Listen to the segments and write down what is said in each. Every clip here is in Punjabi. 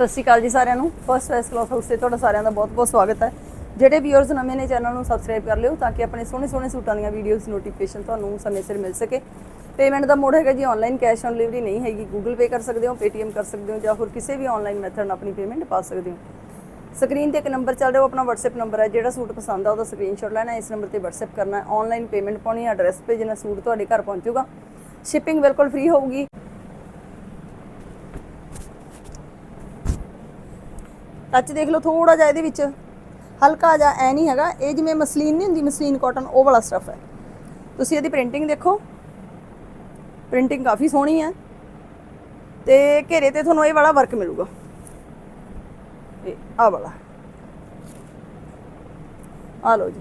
ਸਤਿ ਸ਼੍ਰੀ ਅਕਾਲ ਜੀ ਸਾਰਿਆਂ ਨੂੰ। ਫਸਟ ਵੈਸ ਕਲੌਥ ਹਾਊਸ ਤੇ ਤੁਹਾਡਾ ਸਾਰਿਆਂ ਦਾ ਬਹੁਤ-ਬਹੁਤ ਸਵਾਗਤ ਹੈ। ਜਿਹੜੇ ਵੀਅਰਸ ਨਵੇਂ ਨੇ ਚੈਨਲ ਨੂੰ ਸਬਸਕ੍ਰਾਈਬ ਕਰ ਲਿਓ ਤਾਂ ਕਿ ਆਪਣੇ ਸੋਹਣੇ-ਸੋਹਣੇ ਸੂਟਾਂ ਦੀਆਂ ਵੀਡੀਓਜ਼ ਨੋਟੀਫਿਕੇਸ਼ਨ ਤੁਹਾਨੂੰ ਸਮੇਂ ਸਿਰ ਮਿਲ ਸਕੇ। ਪੇਮੈਂਟ ਦਾ ਮੋਡ ਹੈਗਾ ਜੀ ਆਨਲਾਈਨ ਕੈਸ਼ ਔਨ ਡਿਲੀਵਰੀ ਨਹੀਂ ਹੈਗੀ। ਗੂਗਲ ਪੇ ਕਰ ਸਕਦੇ ਹੋ ਪੇਟੀਐਮ ਕਰ ਸਕਦੇ ਹੋ ਜਾਂ ਹੋਰ ਕਿਸੇ ਵੀ ਆਨਲਾਈਨ ਮੈਥਡ ਨਾਲ ਆਪਣੀ ਪੇਮੈਂਟ ਪਾ ਸਕਦੇ ਹੋ। ਸਕਰੀਨ ਤੇ ਇੱਕ ਨੰਬਰ ਚੱਲ ਰਿਹਾ, ਉਹ ਆਪਣਾ WhatsApp ਨੰਬਰ ਹੈ। ਜਿਹੜਾ ਸੂਟ ਪਸੰਦ ਆ, ਉਹਦਾ ਸਕਰੀਨਸ਼ਾਟ ਲੈਣਾ ਇਸ ਨੰਬਰ ਤੇ WhatsApp ਕਰਨਾ ਹੈ। ਆਨਲਾਈਨ ਪੇਮੈਂਟ ਪਾਉਣੀ ਹੈ ਐਡਰੈਸ ਭੇਜਣਾ, ਸੂਟ ਤੁਹਾਡੇ ਘਰ ਪਹੁੰਚੂਗਾ। ਸ਼ਿਪਿੰਗ ਬਿਲਕੁਲ ਫ੍ਰੀ ਹੋਊਗੀ। ਟੱਚ ਦੇਖ ਲਓ ਥੋੜਾ ਜਿਹਾ ਇਹਦੇ ਵਿੱਚ, ਹਲਕਾ ਜਿਹਾ ਐ ਨਹੀਂ ਹੈਗਾ, ਇਹ ਜਿਵੇਂ ਮਸਲੀਨ ਨਹੀਂ ਹੁੰਦੀ, ਮਸਲੀਨ ਕਾਟਨ ਉਹ ਵਾਲਾ ਸਟਫ ਹੈ। ਤੁਸੀਂ ਇਹਦੀ ਪ੍ਰਿੰਟਿੰਗ ਦੇਖੋ ਪ੍ਰਿੰਟਿੰਗ ਕਾਫੀ ਸੋਹਣੀ ਹੈ, ਤੇ ਘੇਰੇ ਤੇ ਤੁਹਾਨੂੰ ਇਹ ਵਾਲਾ ਵਰਕ ਮਿਲੂਗਾ। ਇਹ ਆ ਵਾਲਾ। ਆ ਲਓ ਜੀ।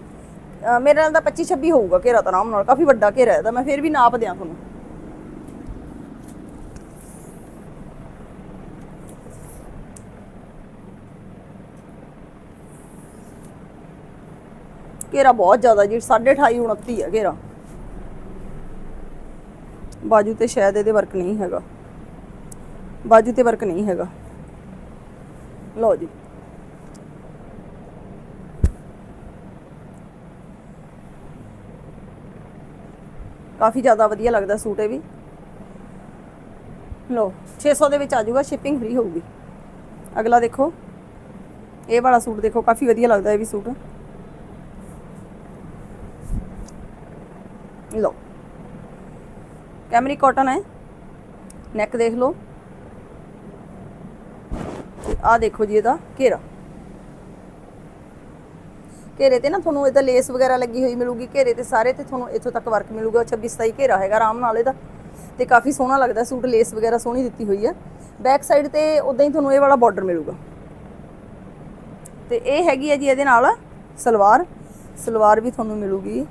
ਮੇਰੇ ਨਾਲ ਤਾਂ 25 26 ਹੋਊਗਾ ਘੇਰਾ ਤਾਂ ਆਰਾਮ ਨਾਲ, ਕਾਫੀ ਵੱਡਾ ਘੇਰਾ ਹੈ, ਤਾਂ ਮੈਂ ਫਿਰ ਵੀ ਨਾਪ ਦਿਆਂ ਤੁਹਾਨੂੰ। ਘੇਰਾ ਬਹੁਤ ਜ਼ਿਆਦਾ ਜੀ 28.5 29 ਹੈ ਘੇਰਾ। ਬਾਜੂ ਤੇ ਸ਼ਾਇਦ ਇਹਦੇ ਵਰਕ ਨਹੀਂ ਹੈਗਾ। ਬਾਜੂ ਤੇ ਵਰਕ ਨਹੀਂ ਹੈਗਾ। ਲਓ ਜੀ। ਕਾਫੀ ਜ਼ਿਆਦਾ ਵਧੀਆ ਲੱਗਦਾ ਸੂਟ ਇਹ ਵੀ। ਲਓ 600 ਦੇ ਵਿੱਚ ਆ ਜਾਊਗਾ ਸ਼ਿਪਿੰਗ ਫ੍ਰੀ ਹੋਊਗੀ। ਅਗਲਾ ਦੇਖੋ। ਇਹ ਵਾਲਾ ਸੂਟ ਦੇਖੋ, ਕਾਫੀ ਵਧੀਆ ਲੱਗਦਾ ਇਹ ਵੀ ਸੂਟ ਲਓ ਕੈਮਰੀ ਕਾਟਨ ਹੈ। ਨੈਕ ਦੇਖ ਲਓ। ਆ ਦੇਖੋ ਜੀ ਇਹਦਾ ਘੇਰਾ। ਘੇਰੇ ਤੇ ਨਾ ਤੁਹਾਨੂੰ ਇਹਦਾ ਲੇਸ ਵਗੈਰਾ ਲੱਗੀ ਹੋਈ ਮਿਲੂਗੀ। ਘੇਰੇ ਤੇ ਸਾਰੇ ਤੇ ਤੁਹਾਨੂੰ ਇੱਥੋਂ ਤੱਕ ਵਰਕ ਮਿਲੂਗਾ। 26 27 ਘੇਰਾ ਹੈਗਾ ਆਰਾਮ ਨਾਲ ਇਹਦਾ। ਤੇ ਕਾਫੀ ਸੋਹਣਾ ਲੱਗਦਾ ਸੂਟ। ਲੇਸ ਵਗੈਰਾ ਸੋਹਣੀ ਦਿੱਤੀ ਹੋਈ ਹੈ। ਬੈਕ ਸਾਈਡ ਤੇ ਉਦਾਂ ਹੀ ਤੁਹਾਨੂੰ ਇਹ ਵਾਲਾ ਬਾਰਡਰ ਮਿਲੂਗਾ। ਤੇ ਇਹ ਹੈਗੀ ਹੈ ਜੀ ਇਹਦੇ ਨਾਲ ਸਲਵਾਰ। ਸਲਵਾਰ ਵੀ ਤੁਹਾਨੂੰ ਮਿਲੂਗੀ।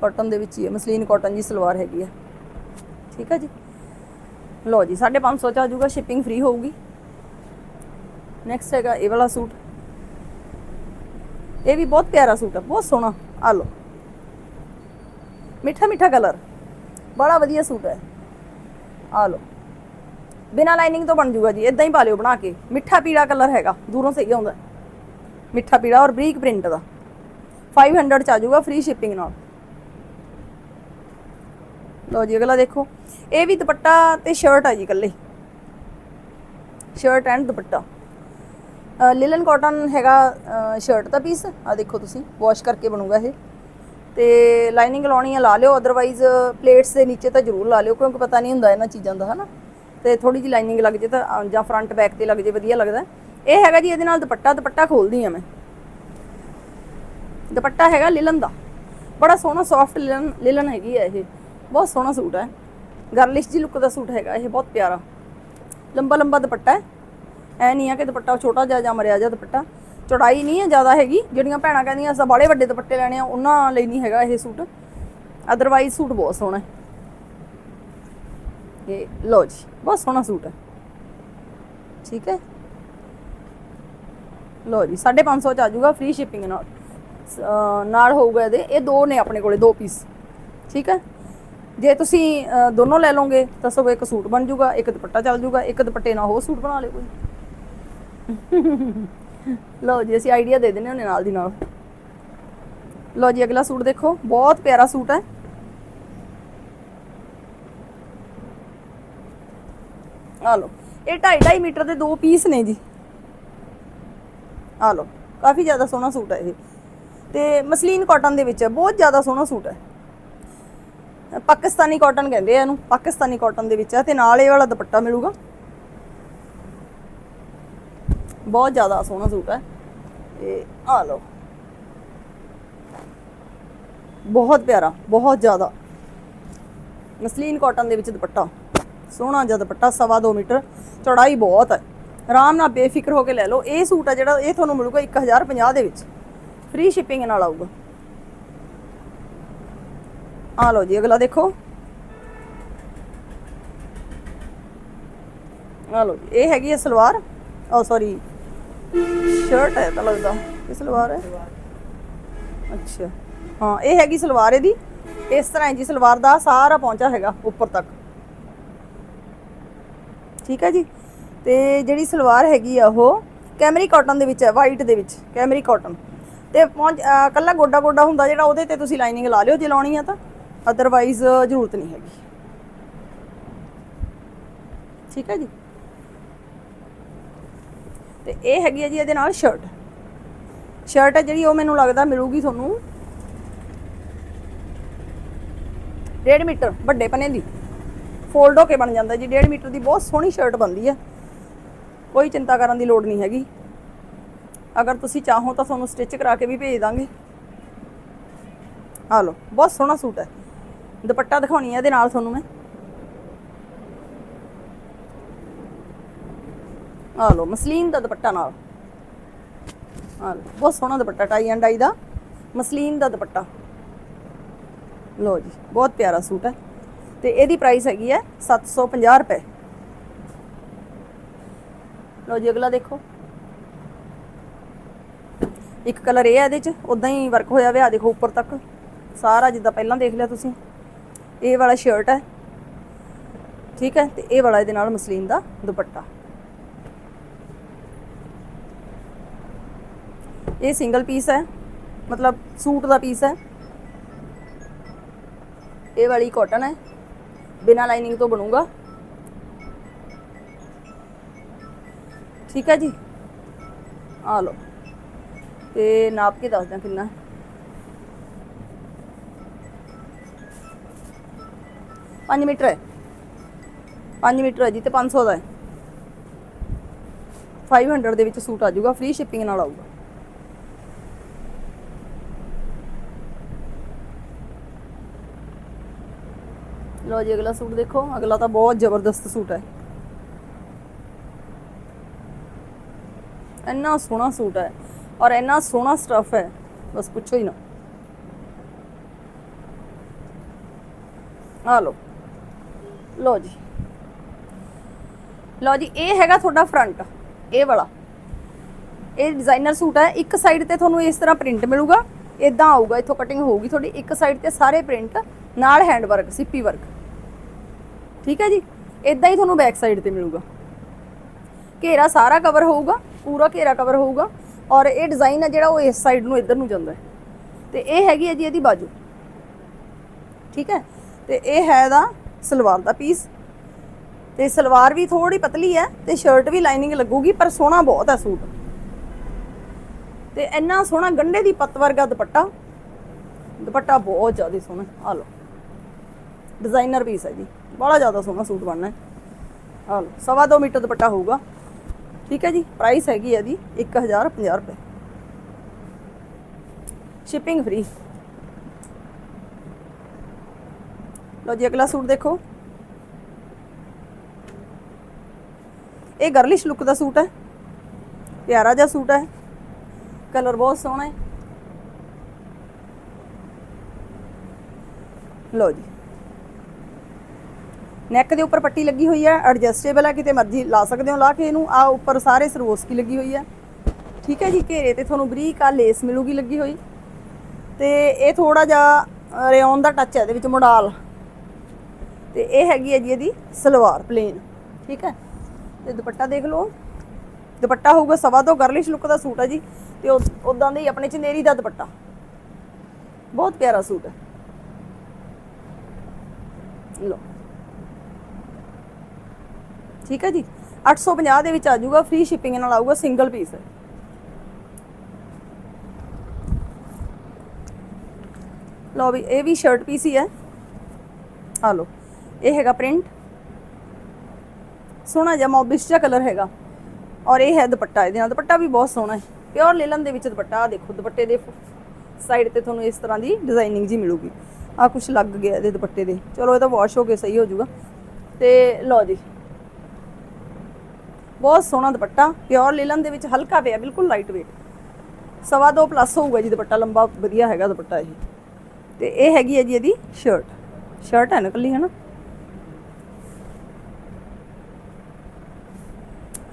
ਕਾਟਨ ਦੇ ਵਿੱਚ ਹੀ ਹੈ, ਮਸਲੀਨ ਕਾਟਨ ਜੀ, ਸਲਵਾਰ ਹੈਗੀ ਹੈ ਠੀਕ ਹੈ ਜੀ? ਲਓ ਜੀ 550 ਚ ਆ ਜਾਊਗਾ ਸ਼ਿਪਿੰਗ ਫ੍ਰੀ ਹੋਊਗੀ। ਨੈਕਸਟ ਹੈਗਾ ਇਹ ਵਾਲਾ ਸੂਟ। ਇਹ ਵੀ ਬਹੁਤ ਪਿਆਰਾ ਸੂਟ ਹੈ ਬਹੁਤ ਸੋਹਣਾ। ਆ ਲਓ। ਮਿੱਠਾ ਮਿੱਠਾ ਕਲਰ। ਬੜਾ ਵਧੀਆ ਸੂਟ ਹੈ। ਆ ਲਓ। ਬਿਨਾ ਲਾਈਨਿੰਗ ਤੋਂ ਬਣ ਜੂਗਾ ਜੀ ਇਦਾਂ ਹੀ ਪਾ ਲਿਓ ਬਣਾ ਕੇ। ਮਿੱਠਾ ਪੀਲਾ ਕਲਰ ਹੈਗਾ, ਦੂਰੋਂ ਸਹੀ ਆਉਂਦਾ। ਮਿੱਠਾ ਪੀਲਾ ਔਰ ਬਰੀਕ ਪ੍ਰਿੰਟ ਦਾ। 500 ਚ ਆ ਜਾਊਗਾ ਫ੍ਰੀ ਸ਼ਿਪਿੰਗ ਨਾਲ। ਲਓ ਜੀ, ਅਗਲਾ ਦੇਖੋ। ਇਹ ਵੀ ਦੁਪੱਟਾ ਤੇ ਸ਼ਰਟ ਆ ਜੀ ਇਕੱਲੇ। Shirt and dupatta. Linen cotton ਹੈਗਾ ਸ਼ਰਟ ਦਾ ਪੀਸ ਆ ਦੇਖੋ ਤੁਸੀਂ ਵਾਸ਼ ਕਰਕੇ ਬਣੂਗਾ ਇਹ। ਤੇ ਲਾਈਨਿੰਗ ਲਾਉਣੀ ਆ ਲਾ ਲਿਓ ਅਦਰਵਾਈਜ਼ ਪਲੇਟਸ ਦੇ ਨੀਚੇ ਤਾਂ ਜ਼ਰੂਰ ਲਾ ਲਿਓ, ਕਿਉਂਕਿ ਪਤਾ ਨਹੀਂ ਹੁੰਦਾ ਇਹਨਾਂ ਚੀਜ਼ਾਂ ਦਾ, ਹਨਾ। ਤੇ ਥੋੜੀ ਜਿਹੀ ਲਾਈਨਿੰਗ ਲੱਗ ਜੇ ਤਾਂ ਜਾਂ ਫਰੰਟ ਬੈਕ ਤੇ ਲੱਗ ਜੇ, ਵਧੀਆ ਲੱਗਦਾ। ਇਹ ਹੈਗਾ ਜੀ, ਇਹਦੇ ਨਾਲ ਦੁਪੱਟਾ ਦੁਪੱਟਾ ਖੋਲਦੀ ਆ ਮੈਂ। ਦੁਪੱਟਾ ਹੈਗਾ ਲਿਲਨ ਦਾ। ਬੜਾ ਸੋਹਣਾ ਸੌਫਟ ਲਿਲਨ ਲਿਲਨ ਹੈਗੀ ਹੈ ਇਹ। ਬਹੁਤ ਸੋਹਣਾ ਸੂਟ ਹੈ। ਗਰਲਿਸ਼ ਜੀ ਲੁੱਕ ਦਾ ਸੂਟ ਹੈਗਾ, ਇਹ ਬਹੁਤ ਪਿਆਰਾ। ਲੰਬਾ ਲੰਬਾ ਦੁਪੱਟਾ ਹੈ। ਐ ਨਹੀਂ ਆ ਕਿ ਦੁਪੱਟਾ ਛੋਟਾ ਜਿਹਾ ਜਾਂ ਮਰਿਆ ਜਿਹਾ ਦੁਪੱਟਾ। ਚੌੜਾਈ ਨਹੀਂ ਹੈ ਜ਼ਿਆਦਾ ਹੈਗੀ। ਜਿਹੜੀਆਂ ਭੈਣਾਂ ਕਹਿੰਦੀਆਂ, ਅਸਾਂ ਬਾਲੇ ਵੱਡੇ ਦੁਪੱਟੇ ਲੈਣੇ ਆ ਉਹਨਾਂ ਲਈ ਨਹੀਂ ਹੈਗਾ ਇਹ ਸੂਟ। ਅਦਰਵਾਈਜ਼ ਸੂਟ ਬਹੁਤ ਸੋਹਣਾ ਹੈ। ਇਹ ਲੋ ਜੀ, ਬਹੁਤ ਸੋਹਣਾ ਸੂਟ ਹੈ। ਠੀਕ ਹੈ? ਲੋ ਜੀ 550 ਚ ਆ ਜਾਊਗਾ ਫ੍ਰੀ ਸ਼ਿਪਿੰਗ ਨਾਲ। ਨਾਲ ਹੋਊਗਾ ਇਹਦੇ। ਇਹ ਦੋ ਨੇ ਆਪਣੇ ਕੋਲੇ, ਦੋ ਪੀਸ ਠੀਕ ਹੈ? ਜੇ ਤੁਸੀਂ ਦੋਨੋਂ ਲੈ ਲਓਗੇ ਤਾਂ ਸਗੋਂ ਇੱਕ ਸੂਟ ਬਣ ਜਾਊਗਾ ਇੱਕ ਦੁਪੱਟਾ ਚੱਲ ਜਾਊਗਾ ਇੱਕ ਦੁਪੱਟੇ ਨਾਲ ਹੋਰ ਸੂਟ ਬਣਾ ਲਿਓ ਕੋਈ। ਲਓ ਜੀ ਅਸੀਂ ਆਈਡੀਆ ਦੇ ਦਿੰਨੇ ਹੁੰਨੇ ਨਾਲ ਦੀ ਨਾਲ। ਲਓ ਜੀ ਅਗਲਾ ਸੂਟ ਦੇਖੋ ਬਹੁਤ ਪਿਆਰਾ ਸੂਟ ਹੈ। ਆ ਲਓ ਇਹ 2.5 ਮੀਟਰ ਦੇ ਦੋ ਪੀਸ ਨੇ ਜੀ। ਆ ਲਓ ਕਾਫੀ ਜ਼ਿਆਦਾ ਸੋਹਣਾ ਸੂਟ ਹੈ ਇਹ। ਤੇ ਮਸਲੀਨ ਕਾਟਨ ਦੇ ਵਿੱਚ ਹੈ ਬਹੁਤ ਜ਼ਿਆਦਾ ਸੋਹਣਾ ਸੂਟ ਹੈ। ਪਾਕਿਸਤਾਨੀ ਕਾਟਨ ਕਹਿੰਦੇ ਆ ਇਹਨੂੰ, ਪਾਕਿਸਤਾਨੀ ਕਾਟਨ ਦੇ ਵਿੱਚ ਹੈ ਤੇ ਨਾਲ ਇਹ ਵਾਲਾ ਦੁਪੱਟਾ ਮਿਲੂਗਾ। ਬਹੁਤ ਜ਼ਿਆਦਾ ਸੋਹਣਾ ਸੂਟ ਹੈ। ਤੇ ਆ ਲਓ। ਬਹੁਤ ਪਿਆਰਾ, ਬਹੁਤ ਜ਼ਿਆਦਾ। ਮਸਲੀਨ ਕਾਟਨ ਦੇ ਵਿੱਚ ਦੁਪੱਟਾ। ਸੋਹਣਾ ਜਿਹਾ ਦੁਪੱਟਾ, ਸਵਾ 2 ਮੀਟਰ। ਚੌੜਾਈ ਬਹੁਤ ਹੈ। ਆਰਾਮ ਨਾਲ ਬੇਫਿਕਰ ਹੋ ਕੇ ਲੈ ਲਓ। ਇਹ ਸੂਟ ਹੈ ਜਿਹੜਾ, ਇਹ ਤੁਹਾਨੂੰ ਮਿਲੂਗਾ 1050 ਦੇ ਵਿੱਚ। ਫ੍ਰੀ ਸ਼ਿਪਿੰਗ ਨਾਲ ਆਊਗਾ। ਆ ਲਓ ਜੀ, ਅਗਲਾ ਦੇਖੋ। ਆ ਲਓ ਜੀ, ਇਹ ਹੈਗੀ ਹੈ ਸਲਵਾਰ। ਓ ਸੌਰੀ ਸ਼ਰਟ ਹੈ ਤਾਂ ਲੱਗਦਾ, ਇਹ ਸਲਵਾਰ ਹੈ। ਅੱਛਾ, ਹਾਂ, ਇਹ ਹੈਗੀ ਸਲਵਾਰ ਇਹਦੀ। ਇਸ ਤਰ੍ਹਾਂ ਜੀ, ਸਲਵਾਰ ਦਾ ਸਾਰਾ ਪਹੁੰਚਾ ਹੈਗਾ ਉੱਪਰ ਤੱਕ। ਠੀਕ ਹੈ ਜੀ? ਤੇ ਜਿਹੜੀ ਸਲਵਾਰ ਹੈਗੀ ਆ ਉਹ ਕੈਮਰੀ ਕਾਟਨ ਦੇ ਵਿੱਚ ਹੈ ਵਾਈਟ ਦੇ ਵਿੱਚ, ਕੈਮਰੀ ਕਾਟਨ। ਤੇ ਪਹੁੰਚ ਕੱਲਾ ਗੋਡਾ ਗੋਡਾ ਹੁੰਦਾ ਜਿਹੜਾ, ਉਹਦੇ ਤੇ ਤੁਸੀਂ ਲਾਈਨਿੰਗ ਲਾ ਲਿਓ ਜੇ ਲਾਉਣੀ ਆ ਤਾਂ। ਅਦਰਵਾਈਜ਼ ਜ਼ਰੂਰਤ ਨਹੀਂ ਹੈਗੀ। ਠੀਕ ਹੈ ਜੀ? ਤੇ ਇਹ ਹੈਗੀ ਹੈ ਜੀ ਇਹਦੇ ਨਾਲ ਸ਼ਰਟ ਸ਼ਰਟ ਹੈ ਜਿਹੜੀ, ਉਹ ਮੈਨੂੰ ਲੱਗਦਾ ਮਿਲੂਗੀ ਤੁਹਾਨੂੰ। 1.5 ਮੀਟਰ, ਵੱਡੇ ਪਨੇ ਦੀ। ਫੋਲਡ ਹੋ ਕੇ ਬਣ ਜਾਂਦਾ ਜੀ। 1.5 ਮੀਟਰ ਦੀ ਬਹੁਤ ਸੋਹਣੀ ਸ਼ਰਟ ਬਣਦੀ ਹੈ। ਕੋਈ ਚਿੰਤਾ ਕਰਨ ਦੀ ਲੋੜ ਨਹੀਂ ਹੈਗੀ। ਅਗਰ ਤੁਸੀਂ ਚਾਹੋ ਤਾਂ ਤੁਹਾਨੂੰ ਸਟਿਚ ਕਰਾ ਕੇ ਵੀ ਭੇਜ ਦਾਂਗੇ। ਆ ਲਓ, ਬਹੁਤ ਸੋਹਣਾ ਸੂਟ ਹੈ। ਦੁਪੱਟਾ ਦਿਖਾਉਣੀ ਹੈ ਇਹਦੇ ਨਾਲ ਤੁਹਾਨੂੰ ਮੈਂ। ਆ ਲਓ, ਮਸਲੀਨ ਦਾ ਦੁਪੱਟਾ ਨਾਲ। ਆ ਲਓ, ਬਹੁਤ ਸੋਹਣਾ ਦੁਪੱਟਾ, ਟਾਈ ਐਂਡ ਡਾਈ ਦਾ। ਮਸਲੀਨ ਦਾ ਦੁਪੱਟਾ। ਲਓ ਜੀ, ਬਹੁਤ ਪਿਆਰਾ ਸੂਟ ਹੈ। ਤੇ ਇਹਦੀ ਪ੍ਰਾਈਸ ਹੈਗੀ ਹੈ 750 ਰੁਪਏ। ਲਓ ਜੀ, ਅਗਲਾ ਦੇਖੋ। ਇੱਕ ਕਲਰ ਇਹ ਹੈ ਇਹਦੇ ਚ ਉਦਾਂ ਹੀ ਵਰਕ ਹੋਇਆ ਹੋਇਆ ਦੇਖੋ, ਉੱਪਰ ਤੱਕ। ਸਾਰਾ ਜਿੱਦਾਂ ਪਹਿਲਾਂ ਦੇਖ ਲਿਆ ਤੁਸੀਂ। ਇਹ ਵਾਲਾ ਸ਼ਰਟ ਹੈ। ਠੀਕ ਹੈ, ਤੇ ਇਹ ਵਾਲਾ ਇਹਦੇ ਨਾਲ ਮਸਲੀਨ ਦਾ ਦੁਪੱਟਾ। ਇਹ ਸਿੰਗਲ ਪੀਸ ਹੈ, ਮਤਲਬ ਸੂਟ ਦਾ ਪੀਸ ਹੈ। ਇਹ ਵਾਲੀ ਕਾਟਨ ਹੈ, ਬਿਨਾ ਲਾਈਨਿੰਗ ਤੋਂ ਬਣੂਗਾ। ਠੀਕ ਹੈ ਜੀ? ਆ ਲਓ। ਤੇ ਨਾਪ ਕੇ ਦੱਸ ਦਿਆਂ ਕਿੰਨਾ ਹੈ। ਪੰਜ ਮੀਟਰ ਹੈ। 5 ਮੀਟਰ ਹੈ ਜੀ ਤੇ 500 ਦਾ ਹੈ। 500 ਦੇ ਵਿੱਚ ਸੂਟ ਆ ਜਾਊਗਾ ਫ੍ਰੀ ਸ਼ਿਪਿੰਗ ਨਾਲ ਆਊਗਾ। ਲੋ ਜੀ, ਅਗਲਾ ਸੂਟ ਦੇਖੋ, ਅਗਲਾ ਤਾਂ ਬਹੁਤ ਜ਼ਬਰਦਸਤ ਸੂਟ ਹੈ। ਇੰਨਾ ਸੋਹਣਾ ਸੂਟ ਹੈ ਔਰ ਇੰਨਾ ਸੋਹਣਾ ਸਟਫ ਹੈ, ਬਸ ਪੁੱਛੋ ਹੀ ਨਾ। ਆ ਲੋ ਲੋ ਜੀ। ਲੋ ਜੀ, ਇਹ ਹੈਗਾ ਤੁਹਾਡਾ ਫਰੰਟ ਇਹ ਵਾਲਾ। ਇਹ ਡਿਜ਼ਾਈਨਰ ਸੂਟ ਹੈ, ਇੱਕ ਸਾਈਡ ਤੇ ਤੁਹਾਨੂੰ ਇਸ ਤਰ੍ਹਾਂ ਪ੍ਰਿੰਟ ਮਿਲੂਗਾ ਇਦਾਂ ਆਊਗਾ, ਇੱਥੋਂ ਕਟਿੰਗ ਹੋਊਗੀ ਤੁਹਾਡੀ, ਇੱਕ ਸਾਈਡ ਤੇ ਸਾਰੇ ਪ੍ਰਿੰਟ ਨਾਲ ਹੈਂਡ ਵਰਕ ਸਿੱਪੀ ਵਰਕ ਠੀਕ ਹੈ ਜੀ? ਇਦਾਂ ਹੀ ਤੁਹਾਨੂੰ ਬੈਕ ਸਾਈਡ ਤੇ ਮਿਲੂਗਾ। ਘੇਰਾ ਸਾਰਾ ਕਵਰ ਹੋਊਗਾ, ਪੂਰਾ ਘੇਰਾ ਕਵਰ ਹੋਊਗਾ, ਔਰ ਇਹ ਡਿਜ਼ਾਈਨ ਹੈ ਜਿਹੜਾ ਉਹ ਇਸ ਸਾਈਡ ਨੂੰ ਇੱਧਰ ਨੂੰ ਜਾਂਦਾ ਹੈ। ਤੇ ਇਹ ਹੈਗੀ ਹੈ ਜੀ ਇਹਦੀ ਬਾਜੂ। ਠੀਕ ਹੈ? ਤੇ ਇਹ ਹੈ ਇਹਦਾ ਸਲਵਾਰ ਦਾ ਪੀਸ। ਤੇ ਸਲਵਾਰ ਵੀ ਥੋੜੀ ਪਤਲੀ ਹੈ ਤੇ ਸ਼ਰਟ ਵੀ ਲਾਈਨਿੰਗ ਲੱਗੂਗੀ, ਪਰ ਸੋਹਣਾ ਬਹੁਤ ਹੈ ਸੂਟ। ਤੇ ਇੰਨਾ ਸੋਹਣਾ ਗੰਢੇ ਦੀ ਪੱਤ ਵਰਗਾ ਦੁਪੱਟਾ। ਦੁਪੱਟਾ ਬਹੁਤ ਜ਼ਿਆਦਾ ਸੋਹਣਾ ਆ ਲਓ। ਡਿਜ਼ਾਈਨਰ ਪੀਸ ਹੈ ਜੀ। ਬੜਾ ਜ਼ਿਆਦਾ ਸੋਹਣਾ ਸੂਟ ਬਣਨਾ ਹੈ। ਆ ਲਓ, ਸਵਾ ਦੋ ਮੀਟਰ ਦੁਪੱਟਾ ਹੋਊਗਾ। ਠੀਕ ਹੈ ਜੀ ਪ੍ਰਾਈਸ ਹੈਗੀ ਹੈ ਇਹਦੀ 1050 ਰੁਪਏ। ਸ਼ਿਪਿੰਗ ਫ੍ਰੀ ਲਓ ਜੀ, ਅਗਲਾ ਸੂਟ ਦੇਖੋ। ਇਹ ਗਰਲਿਸ਼ ਲੁੱਕ ਦਾ ਸੂਟ ਹੈ। ਪਿਆਰਾ ਜਿਹਾ ਸੂਟ ਹੈ। ਕਲਰ ਬਹੁਤ ਸੋਹਣਾ ਹੈ। ਲਓ ਜੀ। ਨੈਕ ਦੇ ਉੱਪਰ ਪੱਟੀ ਲੱਗੀ ਹੋਈ ਹੈ ਐਡਜਸਟੇਬਲ ਹੈ, ਕਿਤੇ ਮਰਜ਼ੀ ਲਾ ਸਕਦੇ ਹੋ, ਲਾ ਕੇ ਇਹਨੂੰ। ਆ ਉੱਪਰ ਸਾਰੇ ਸਰਵੋਸਕੀ ਲੱਗੀ ਹੋਈ ਹੈ। ਠੀਕ ਹੈ ਜੀ, ਘੇਰੇ ਤੇ ਤੁਹਾਨੂੰ ਬਰੀਕ ਆ ਲੇਸ ਮਿਲੂਗੀ ਲੱਗੀ ਹੋਈ। ਤੇ ਇਹ ਥੋੜਾ ਜਿਹਾ ਰਿਓਨ ਦਾ ਟੱਚ ਹੈ, ਇਹਦੇ ਵਿੱਚ ਮੋਡਾਲ। ਤੇ ਇਹ ਹੈਗੀ ਹੈ ਜੀ ਇਹਦੀ ਸਲਵਾਰ ਪਲੇਨ ਠੀਕ ਹੈ? ਤੇ ਦੁਪੱਟਾ ਦੇਖ ਲਓ। ਦੁਪੱਟਾ ਹੋਊਗਾ ਸਵਾ ਤੋਂ ਗਰਲਿਸ਼ ਲੁੱਕ ਦਾ ਸੂਟ ਹੈ ਜੀ, ਤੇ ਉਦਾਂ ਦੇ ਹੀ ਆਪਣੇ ਚਨੇਰੀ ਦਾ ਦੁਪੱਟਾ। ਬਹੁਤ ਪਿਆਰਾ ਸੂਟ ਹੈ। ਲਓ। ਠੀਕ ਹੈ ਜੀ? 850 ਦੇ ਵਿੱਚ ਆ ਜਾਊਗਾ ਫ੍ਰੀ ਸ਼ਿਪਿੰਗ ਨਾਲ ਆਊਗਾ ਸਿੰਗਲ ਪੀਸ ਹੈ ਲਓ ਵੀ, ਇਹ ਵੀ ਸ਼ਰਟ ਪੀਸ ਹੀ ਹੈ। ਆ ਲਓ। ਇਹ ਹੈਗਾ ਪ੍ਰਿੰਟ। ਸੋਹਣਾ ਜਿਹਾ ਮੌਬਿਸ਼ ਜਿਹਾ ਕਲਰ ਹੈਗਾ। ਔਰ ਇਹ ਹੈ ਦੁਪੱਟਾ, ਇਹਦੇ ਨਾਲ ਦੁਪੱਟਾ ਵੀ ਬਹੁਤ ਸੋਹਣਾ ਹੈ। ਪਿਓਰ ਲੇਲਨ ਦੇ ਵਿੱਚ ਦੁਪੱਟਾ ਆ ਦੇਖੋ, ਦੁਪੱਟੇ ਦੇ ਸਾਈਡ ਤੇ ਤੁਹਾਨੂੰ ਇਸ ਤਰ੍ਹਾਂ ਦੀ ਡਿਜ਼ਾਈਨਿੰਗ ਜੀ ਮਿਲੂਗੀ। ਆ ਕੁਝ ਲੱਗ ਗਿਆ ਇਹਦੇ ਦੁਪੱਟੇ ਦੇ। ਚਲੋ, ਇਹ ਤਾਂ ਵਾਸ਼ ਹੋ ਕੇ ਸਹੀ ਹੋ ਜਾਊਗਾ। ਤੇ ਲਓ ਜੀ। ਬਹੁਤ ਸੋਹਣਾ ਦੁਪੱਟਾ। ਪਿਓਰ ਲੇਲਨ ਦੇ ਵਿੱਚ ਹਲਕਾ ਪਿਆ, ਬਿਲਕੁਲ ਲਾਈਟ weight ਸਵਾ ਦੋ ਪਲੱਸ ਹੋਊਗਾ ਜੀ ਦੁਪੱਟਾ, ਲੰਬਾ ਵਧੀਆ ਹੈਗਾ ਦੁਪੱਟਾ ਇਹ। ਤੇ ਇਹ ਹੈਗੀ ਹੈ ਜੀ ਇਹਦੀ ਸ਼ਰਟ ਸ਼ਰਟ ਹੈ ਨਾ ਕੱਲੀ ਹੈ ਨਾ?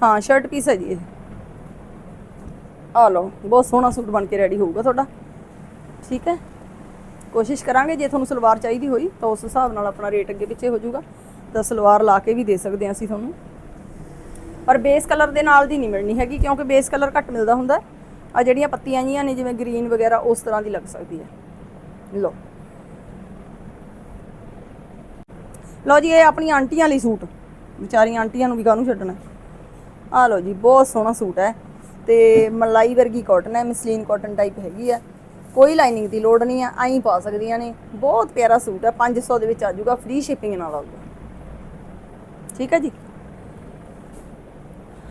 ਹਾਂ ਸ਼ਰਟ ਪੀਸ ਹੈ ਜੀ ਇਹ। ਆ ਲਓ, ਬਹੁਤ ਸੋਹਣਾ ਸੂਟ ਬਣ ਕੇ ਰੈਡੀ ਹੋਊਗਾ ਤੁਹਾਡਾ। ਠੀਕ ਹੈ? ਕੋਸ਼ਿਸ਼ ਕਰਾਂਗੇ, ਜੇ ਤੁਹਾਨੂੰ ਸਲਵਾਰ ਚਾਹੀਦੀ ਹੋਈ, ਤਾਂ ਉਸ ਹਿਸਾਬ ਨਾਲ ਆਪਣਾ ਰੇਟ ਅੱਗੇ ਪਿੱਛੇ ਹੋ ਜਾਊਗਾ। ਤਾਂ ਸਲਵਾਰ ਲਾ ਕੇ ਵੀ ਦੇ ਸਕਦੇ ਹਾਂ ਅਸੀਂ ਤੁਹਾਨੂੰ। ਪਰ ਬੇਸ ਕਲਰ ਦੇ ਨਾਲ ਦੀ ਨਹੀਂ ਮਿਲਣੀ ਹੈਗੀ, ਕਿਉਂਕਿ ਬੇਸ ਕਲਰ ਘੱਟ ਮਿਲਦਾ ਹੁੰਦਾ ਆ ਜਿਹੜੀਆਂ ਪੱਤੀਆਂ ਜੀਆਂ ਨੇ, ਜਿਵੇਂ ਗ੍ਰੀਨ ਵਗੈਰਾ, ਉਸ ਤਰ੍ਹਾਂ ਦੀ ਲੱਗ ਸਕਦੀ ਹੈ। ਲਓ। ਲਓ ਜੀ, ਇਹ ਆਪਣੀ ਆਂਟੀਆਂ ਲਈ ਸੂਟ। ਵਿਚਾਰੀਆਂ ਆਂਟੀਆਂ ਨੂੰ ਵੀ ਕਾਹਨੂੰ ਛੱਡਣਾ। ਆ ਲਓ ਜੀ, ਬਹੁਤ ਸੋਹਣਾ ਸੂਟ ਹੈ ਤੇ ਮਲਾਈ ਵਰਗੀ ਕਾਟਨ ਹੈ ਮਿਸਲੀਨ ਕਾਟਨ ਟਾਈਪ ਹੈਗੀ ਆ ਕੋਈ ਲਾਈਨਿੰਗ ਦੀ ਲੋੜ ਨਹੀਂ ਆ ਆਈ ਪਾ ਸਕਦੀਆਂ ਨੇ। ਬਹੁਤ ਪਿਆਰਾ ਸੂਟ ਹੈ 500 ਦੇ ਵਿੱਚ ਆ ਜਾਊਗਾ ਫ੍ਰੀ ਸ਼ਿਪਿੰਗ ਨਾਲ ਆਊਗਾ। ਠੀਕ ਹੈ ਜੀ?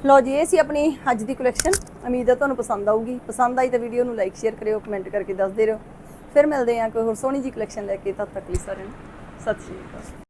ਲਓ ਜੀ, ਇਹ ਸੀ ਆਪਣੀ ਅੱਜ ਦੀ ਕਲੈਕਸ਼ਨ ਉਮੀਦ ਹੈ ਤੁਹਾਨੂੰ ਪਸੰਦ ਆਊਗੀ। ਪਸੰਦ ਆਈ ਤਾਂ ਵੀਡੀਓ ਨੂੰ ਲਾਈਕ ਸ਼ੇਅਰ ਕਰਿਓ ਕਮੈਂਟ ਕਰਕੇ ਦੱਸਦੇ ਰਹੋ। ਫਿਰ ਮਿਲਦੇ ਹਾਂ ਕੋਈ ਹੋਰ ਸੋਹਣੀ ਜੀ ਕਲੈਕਸ਼ਨ ਲੈ ਕੇ। ਤਦ ਤੱਕ ਲਈ ਸਾਰਿਆਂ ਨੂੰ, ਸਤਿ ਸ਼੍ਰੀ ਅਕਾਲ।